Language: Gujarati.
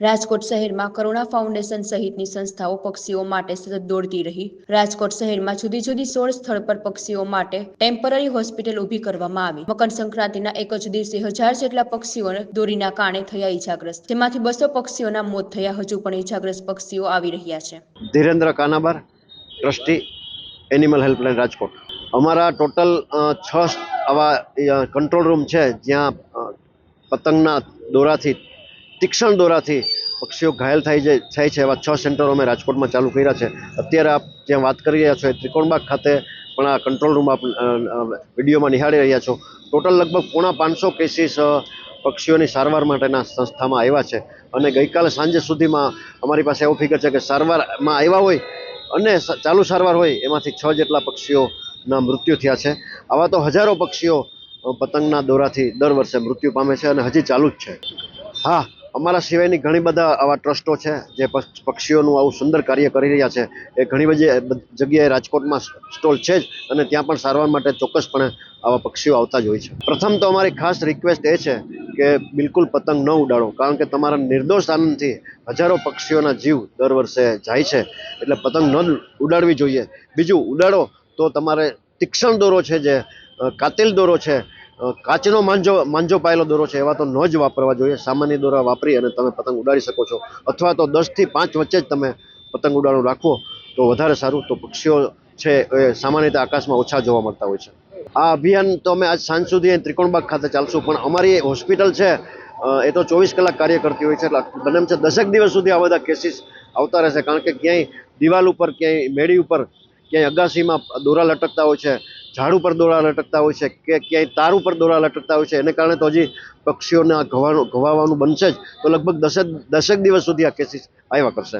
રાજકોટ શહેરમાં કરુણા ફાઉન્ડેશન સહિતની સંસ્થાઓ પક્ષીઓ માટે સતત દોડતી રહી. રાજકોટ શહેરમાં જુદી જુદી સોળ સ્થળ પર પક્ષીઓ માટે ટેમ્પરરી હોસ્પિટલ ઊભી કરવામાં આવી. મકર સંક્રાંતિના એક જ દિવસે હજાર જેટલા પક્ષીઓને દોરીના કારણે થયા ઈજાગ્રસ્ત. જેમાંથી બસો પક્ષીઓના મોત થયા હજુ પણ ઈજાગ્રસ્ત પક્ષીઓ આવી રહ્યા છે. Dhirendra Kanabar, trustee, animal helpline Rajkot. અમારા ટોટલ છ આવા કંટ્રોલ રૂમ છે જ્યાં પતંગના દોરાથી તીક્ષ્ણ દોરાથી પક્ષીઓ ઘાયલ થાય છે થાય છે એવા છ સેન્ટરો અમે રાજકોટમાં ચાલુ કર્યા છે. અત્યારે આપ જ્યાં વાત કરી રહ્યા છો એ ત્રિકોણબાગ ખાતે પણ આ કંટ્રોલ રૂમ આપ વિડીયોમાં નિહાળી રહ્યા છો. ટોટલ લગભગ પોણા પાંચસો કેસીસ પક્ષીઓની સારવાર માટેના સંસ્થામાં આવ્યા છે. અને ગઈકાલે સાંજે સુધીમાં અમારી પાસે એવો ફિગર છે કે સારવારમાં આવ્યા હોય અને ચાલુ સારવાર હોય એમાંથી છ જેટલા પક્ષીઓના મૃત્યુ થયા છે. આવા તો હજારો પક્ષીઓ પતંગના દોરાથી દર વર્ષે મૃત્યુ પામે છે અને હજી ચાલુ જ છે. હા અમારા સિવાયની ઘણી બધા આવા ટ્રસ્ટો છે, જે પક્ષીઓનું આવું સુંદર કાર્ય કરી રહ્યા છે. એ ઘણી બધી જગ્યાએ રાજકોટમાં સ્ટોલ છે જ અને ત્યાં પણ સારવાર માટે ચોક્કસપણે આવા પક્ષીઓ આવતા જ હોય છે. પ્રથમ તો અમારી ખાસ રિક્વેસ્ટ એ છે કે બિલકુલ પતંગ ન ઉડાડો, કારણ કે તમારા નિર્દોષ આનંદથી હજારો પક્ષીઓના જીવ દર વર્ષે જાય છે. એટલે પતંગ ન ઉડાડવી જોઈએ. બીજું, ઉડાડો તો તમારે તીક્ષણ દોરો છે જે કાતિલ દોરો છે કાચનો માંજો માંજો પાયેલો દોરો છે, એવા તો ન જ વાપરવા જોઈએ. સામાન્ય દોરા વાપરી અને તમે પતંગ ઉડાડી શકો છો. અથવા તો દસથી પાંચ વચ્ચે જ તમે પતંગ ઉડાડો રાખવો તો વધારે સારું. તો પક્ષીઓ છે એ સામાન્ય રીતે આકાશમાં ઓછા જોવા મળતા હોય છે. આ અભિયાન તો અમે આજ સાંજ સુધી ત્રિકોણબાગ ખાતે ચાલશું, પણ અમારી હોસ્પિટલ છે એ તો ચોવીસ કલાક કાર્ય કરતી હોય છે, એટલે એમ છે દસેક દિવસ સુધી આ બધા કેસીસ આવતા રહેશે. કારણ કે ક્યાંય દિવાલ ઉપર, ક્યાંય મેળી ઉપર, ક્યાંય અગાસીમાં દોરા લટકતા હોય છે ઝાડ ઉપર દોરા લટકતા હોય છે કે ક્યાંય તાર ઉપર દોરા લટકતા હોય છે, એને કારણે તો હજી પક્ષીઓને આ ઘવાનું ઘવાવાનું બનશે જ. તો લગભગ દસેક દસેક દિવસ સુધી આ કેસીસ આવ્યા કરશે.